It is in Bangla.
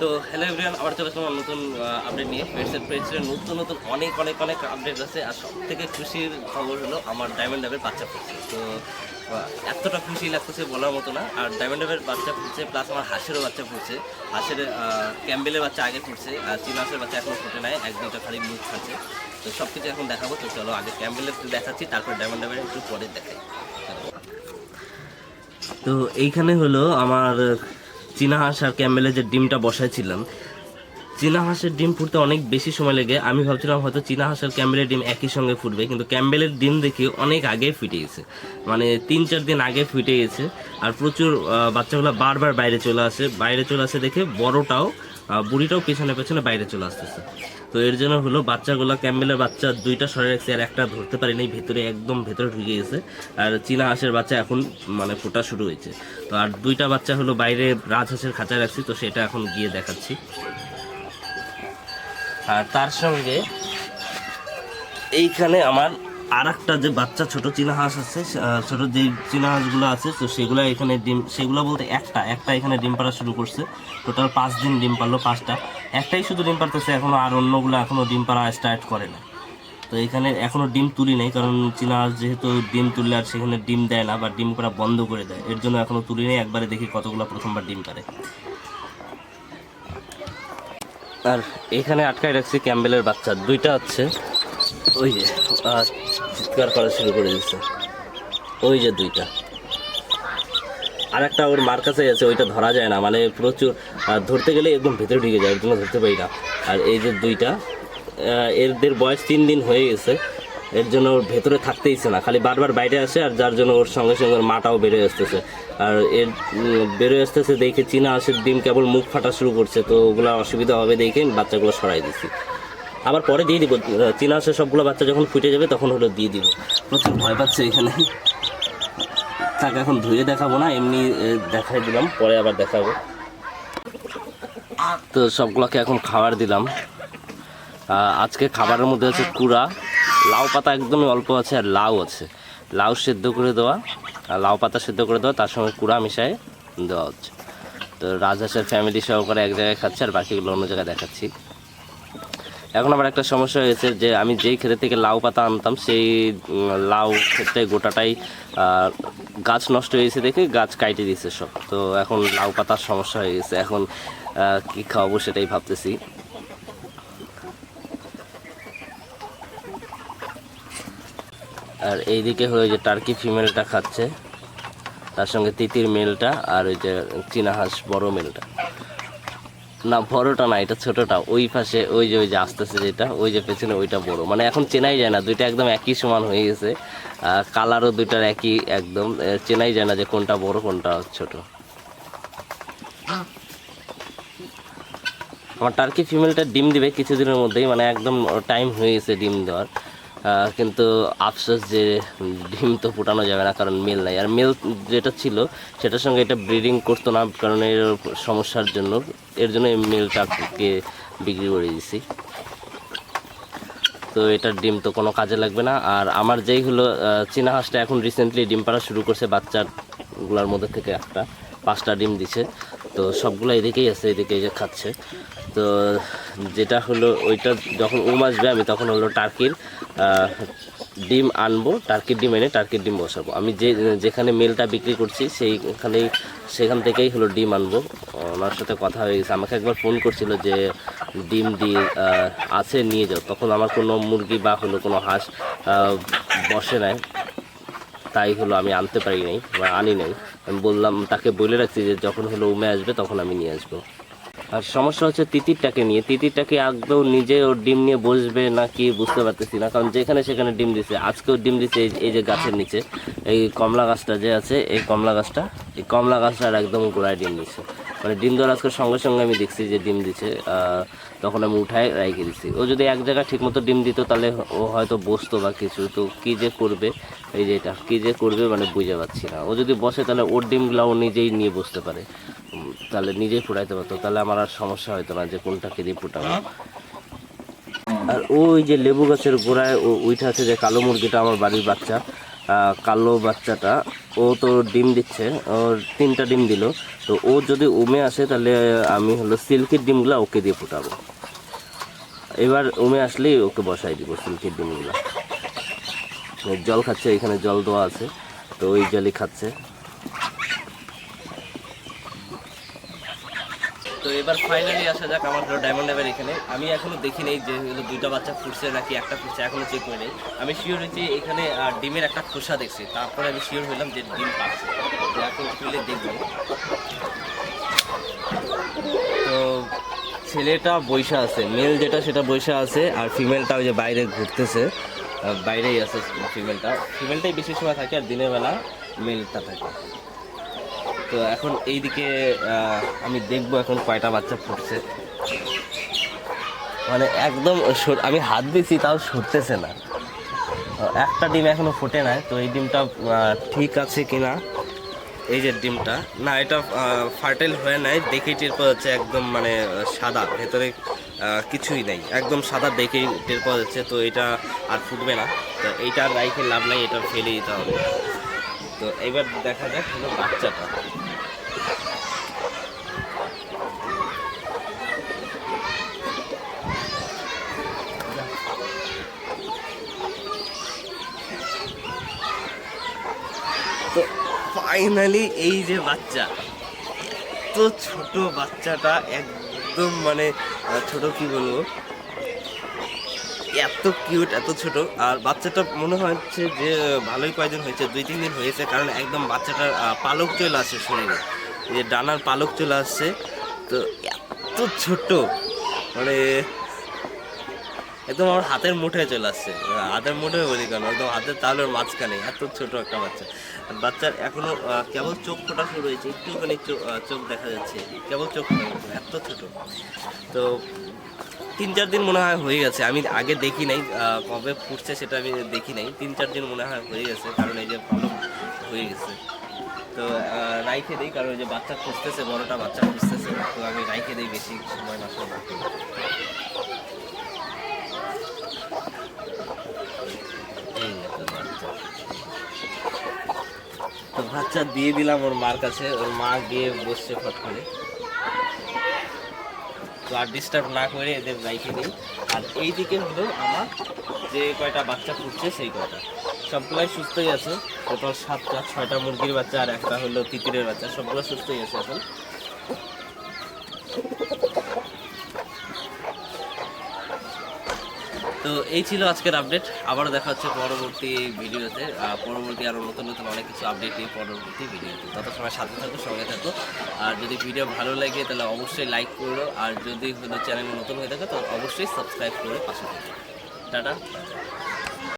তো হ্যালো এভরিওয়ান আবার চলে আসলাম নতুন আপডেট নিয়ে। পেটসের পেজে নতুন নতুন অনেক অনেক অনেক আপডেট আছে। আর সব থেকে খুশির খবর হলো আমার ডায়মন্ড ডাবের বাচ্চা ফুটছে তো এতটা খুশি লাগতেছে বলার মতো না। আর ডায়মন্ড ডাবের বাচ্চা ফুটছে প্লাস আমার হাঁসেরও বাচ্চা ফুটছে হাঁসের ক্যাম্বেলের বাচ্চা আগে ফুটছে আর চীনা হাঁসের বাচ্চা এখনও ফুটে নাই। এক দুটো খালি মুখ খাচ্ছে। তো সব কিছু এখন দেখাবো। তো চলো আগে ক্যাম্বেলের দেখাচ্ছি, তারপর ডায়মন্ড ডাবের একটু পরে দেখাই। তো এইখানে হলো আমার চীনা হাঁস আর ক্যামেলের যে ডিমটা বসাইছিলাম চীনা হাঁসের ডিম ফুটতে অনেক বেশি সময় লেগে, আমি ভাবছিলাম হয়তো চীনা হাঁসের ক্যাম্বেলের ডিম একই সঙ্গে ফুটবে, কিন্তু ক্যাম্বেলের ডিম দেখি অনেক আগে ফিটে গেছে। মানে তিন চার দিন আগে ফিটে গেছে, আর প্রচুর বাচ্চাগুলো বারবার বাইরে চলে আসে। বাইরে চলে আসে দেখে বড়টাও বুড়িটাও পেছনে পেছনে বাইরে চলে আসতেছে। তো এর জন্য হলো বাচ্চাগুলো, ক্যাম্বেলের বাচ্চা দুইটা সরে রাখছে আর একটা ধরতে পারিনি, ভেতরে একদম ভেতরে ঢুকে গেছে। আর চীনা হাঁসের বাচ্চা এখন মানে ফোটা শুরু হয়েছে। তো আর দুইটা বাচ্চা হলো বাইরে রাজহাঁসের খাঁচায় রাখছি, তো সেটা এখন গিয়ে দেখাচ্ছি। আর তার সঙ্গে এইখানে আমার আর একটা যে বাচ্চা, ছোট চীনা হাঁস আছে ছোট যে চীনা হাঁসগুলো আছে, তো সেগুলো এখানে ডিম, সেগুলো বলতে একটা একটা এখানে ডিম পাড়া শুরু করছে। টোটাল পাঁচ দিন ডিম পারল পাঁচটা। একটাই শুধু ডিম পারতেছে এখনও আর অন্যগুলো এখনও ডিম পাড়া স্টার্ট করে না। তো এখানে এখনও ডিম তুলি নেই, কারণ চীনা হাঁস যেহেতু ডিম তুললে আর সেখানে ডিম দেয় না বা ডিম করা বন্ধ করে দেয়, এর জন্য এখনও তুলি নেই। একবারে দেখি কতগুলো প্রথমবার ডিম পারে আর এখানে আটকায় রাখছি ক্যাম্বেলের বাচ্চা। দুইটা হচ্ছে ওই যে চিৎকার করা শুরু করে দিচ্ছে। ওই যে দুইটা। আর একটা ওর মার কাছে আছে, ওইটা ধরা যায় না। মানে প্রচুর ধরতে গেলে একদম ভেতরে ঢুকে যায় ওর জন্য ধরতে পারি না। আর এই যে দুইটা এদের বয়স তিন দিন হয়ে গেছে। এর জন্য ওর ভেতরে থাকতেই ইচ্ছে না। খালি বারবার বাইরে আসে আর যার জন্য ওর সঙ্গে সঙ্গে ওর মাটাও বেড়ে আসতেছে। আর এর বেড়ে আসতেছে দেখে চীনা হাঁসের ডিম কেবল মুখ ফাটা শুরু করছে, তো ওগুলো অসুবিধা হবে দেখে বাচ্চাগুলো সরাই দিছি। আবার পরে দিয়ে দিব। চীনা হাঁসের সবগুলো বাচ্চা যখন ফুটে যাবে তখন হলো দিয়ে দিব। প্রচুর ভয় পাচ্ছে এখানে। তাকে এখন ধুয়ে দেখাবো না, এমনি দেখাই দিলাম, পরে আবার দেখাবো। তো সবগুলোকে এখন খাবার দিলাম। আজকে খাবারের মধ্যে আছে কুড়া। লাউ পাতা একদমই অল্প আছে আর লাউ আছে। লাউ সেদ্ধ করে দেওয়া আর লাউ পাতা সেদ্ধ করে দেওয়া, তার সঙ্গে কুড়া মিশায় দেওয়া হচ্ছে। তো রাজহাঁসের ফ্যামিলি সহকারে এক জায়গায় খাচ্ছে আর বাকিগুলো অন্য জায়গায় দেখাচ্ছি। এখন আবার একটা সমস্যা হয়েছে যে আমি যেই ক্ষেত্রে থেকে লাউ পাতা আনতাম, সেই লাউ ক্ষেত্রে গোটাটাই গাছ নষ্ট হয়েছে দেখে গাছ কাইটে দিয়েছে সব। তো এখন লাউ পাতার সমস্যা হয়ে গেছে। এখন কি খাওয়াবো সেটাই ভাবতেছি। আর এইদিকে হয়ে যে টার্কি ফিমেলটা খাচ্ছে। তার সঙ্গে তিতির মেলটা আর ওই যে চীনা হাঁস বড় মেলটা। না, বড়টা না, এটা ছোটটা। ওই পাশে ওই যে ওই যে আসতেছে যেটা, ওই যে পেছনে ওইটা বড়। মানে এখন চেনাই যায় না, দুইটা একদম একই সমান হয়ে গেছে। কালারও দুইটার একই একদম চেনাই যায় না যে কোনটা বড়, কোনটা ছোট। আমার টার্কি ফিমেলটা ডিম দিবে কিছুদিনের মধ্যেই মানে একদম টাইম হয়ে গেছে ডিম দেওয়ার। কিন্তু আফসোস যে ডিম তো ফুটানো যাবে না, কারণ মেল নাই। আর মিল যেটা ছিল, সেটার সঙ্গে এটা ব্রিডিং করতো না, কারণ এর সমস্যার জন্য, এর জন্য এই মেলটাকে বিক্রি করে দিয়েছি তো এটার ডিম তো কোনো কাজে লাগবে না। আর আমার যেই হলো চীনা হাঁসটা এখন রিসেন্টলি ডিম পাড়া শুরু করছে, বাচ্চাগুলোর মধ্যে থেকে একটা, পাঁচটা ডিম দিছে। তো সবগুলো এদিকেই আছে এদিকে যে খাচ্ছে। তো যেটা হলো, ওইটা যখন উম আসবে, আমি তখন হলো টার্কির ডিম আনব, টার্কির ডিম এনে টার্কির ডিম বসাবো। আমি যে, যেখানে মেলটা বিক্রি করছি, সেইখানেই, সেখান থেকেই হলো ডিম আনব। ওনার সাথে কথা হয়ে গেছে। আমাকে একবার ফোন করছিল যে, ডিম দিয়ে আছে, নিয়ে যাও। তখন আমার কোনো মুরগি বা হলো কোনো হাঁস বসে নাই। তাই হলো আমি আনতে পারি নাই বা আনি নাই। আমি বললাম, তাকে বলে রাখছি যে, যখন হলো উমে আসবে, তখন আমি নিয়ে আসব। আর সমস্যা হচ্ছে তিতিরটাকে নিয়ে। তিতিরটাকে একদম নিজে ওর ডিম নিয়ে বসবে না কি বুঝতে পারতেছি না, কারণ যেখানে সেখানে ডিম দিছে। আজকেও ডিম দিছে এই- যে গাছের নিচে, এই কমলা গাছটা যে আছে, এই কমলা গাছটা, এই কমলা গাছটার একদম গোড়ায় ডিম দিছে। মানে ডিম দেওয়ার আজকে সঙ্গে সঙ্গে আমি দেখছি যে ডিম দিছে তখন আমি উঠায় রেখে দিছি। ও যদি এক জায়গায় ঠিক মতো ডিম দিত তাহলে ও হয়তো বসতো বা কিছু, তো কী যে করবে? এই যে এটা, কী যে করবে মানে বুঝে পাচ্ছি না। ও যদি বসে তাহলে ওর ডিমগুলো ও নিজেই নিয়ে বসতে পারে। তাহলে নিজেই ফুটাইতে পারতো, তাহলে আমার আর সমস্যা হতো না যে কোনটাকে দিয়ে ফুটাবো। আর ওই যে লেবু গাছের গোড়ায় ও- ওইটা আছে যে কালো মুরগিটা আমার বাড়ির বাচ্চা কালো বাচ্চাটা, ও তো ডিম দিচ্ছে, ওর তিনটা ডিম দিল। তো ও যদি উমে আসে তাহলে আমি হলো সিল্কের ডিমগুলো ওকে দিয়ে ফুটাবো। এবার উমে আসলেই ওকে বসাই দিব সিল্কের ডিমগুলো। জল খাচ্ছে, এখানে জল দেওয়া আছে, তো ওই জলই খাচ্ছে। তো এবার ফাইনালি আসা যাক আমার হলো ডায়মন্ড লেভেল এখানে। আমি এখনও দেখি নেই যে হলো দুইটা বাচ্চা ফুটছে নাকি একটা ফুটছে, এখনও চেক করে নেই আমি শিওর হয়েছি এখানে ডিমের একটা খোসা দেখছি। তারপরে আমি শিওর হলাম যে ডিম পাচ্ছে। এখন খুলে দেখব। তো ছেলেটা বৈশা আছে। মেল যেটা, সেটা বৈশা আছে। আর ফিমেলটা ওই যে বাইরে ঘুরতেছে। বাইরেই আছে ফিমেলটা ফিমেলটাই বেশি সময় থাকে আর দিনের বেলা মেলটা থাকে। তো এখন এইদিকে আহ, আমি দেখব এখন কয়টা বাচ্চা ফুটছে। মানে একদম আমি হাত দিয়েছি তাও সরতেছে না। একটা ডিম এখনও ফোটে নাই তো এই ডিমটা ঠিক আছে কিনা? এই যে ডিমটা। না এটা ফার্টাইল হয়ে নাই দেখেই টের পাওয়া যাচ্ছে একদম মানে সাদা। ভেতরে কিছুই নেই। একদম সাদা দেখেই টের পাওয়া যাচ্ছে তো এটা আর ফুটবে না। তো এইটা আর রাইখে লাভ নাই এটা ফেলে দিতে হবে। তো এবার দেখা যাক বাচ্চাটা। ফাইনালি এই যে বাচ্চা, এত ছোট বাচ্চাটা একদম মানে ছোট কি বলব? এত কিউট এত ছোট। আর বাচ্চাটা মনে হচ্ছে যে ভালোই কয়দিন হয়েছে, দুই, তিন দিন হয়েছে, কারণ একদম বাচ্চাটার পালক চলে আসছে শরীরে। যে ডানার পালক চলে আসছে। তো এত ছোট মানে একদম আমার হাতের মুঠে চলে আসছে। হাতের মুঠে বলি কেন? একদম হাতের তালের মাঝখানে। এত ছোট একটা বাচ্চা। বাচ্চার এখনও কেবল চোখ ফোটা শুরু হয়েছে। একটুখানি চোখ দেখা যাচ্ছে। কেবল চোখ এত ছোট। তো তিন চার দিন মনে হয় হয়ে গেছে। আমি আগে দেখি নাই কবে ফুটছে সেটা আমি দেখি নাই। তিন চার দিন মনে হয় হয়ে গেছে, কারণ এই যে পালক হয়ে গেছে। তো রাইখে দিই, কারণ ওই যে বাচ্চা খুঁজতেছে, বড়টা বাচ্চা খুঁজতেছে, তো আমি রাইখে দিই বেশি সময় নষ্ট না করি। এই একটা বাচ্চা। তো বাচ্চা দিয়ে দিলাম ওর মার কাছে। ওর মা গিয়ে বসছে ফট করে। তো আর ডিস্টার্ব না করে এদের বাইকে দিই আর এই দিকে হলো আমার যে কয়টা বাচ্চা ফুটছে সেই কয়টা। সবগুলাই সুস্থই আছে। টোটাল সাতটা, ছয়টা মুরগির বাচ্চা আর একটা হলো তিতিরের বাচ্চা। সবগুলো সুস্থই আছে এখন। তো এই ছিল আজকের আপডেট আবারও দেখা হচ্ছে পরবর্তী ভিডিওতে পরবর্তী আরও নতুন নতুন অনেক কিছু আপডেট নিয়ে পরবর্তী ভিডিওতে তত সময় সাথে থাকো, সঙ্গে থাকো। আর যদি ভিডিও ভালো লাগে, তাহলে অবশ্যই লাইক করো। আর যদি চ্যানেল নতুন হয়ে থাকে, তো অবশ্যই সাবস্ক্রাইব করে পাশে থাকো। টাটা।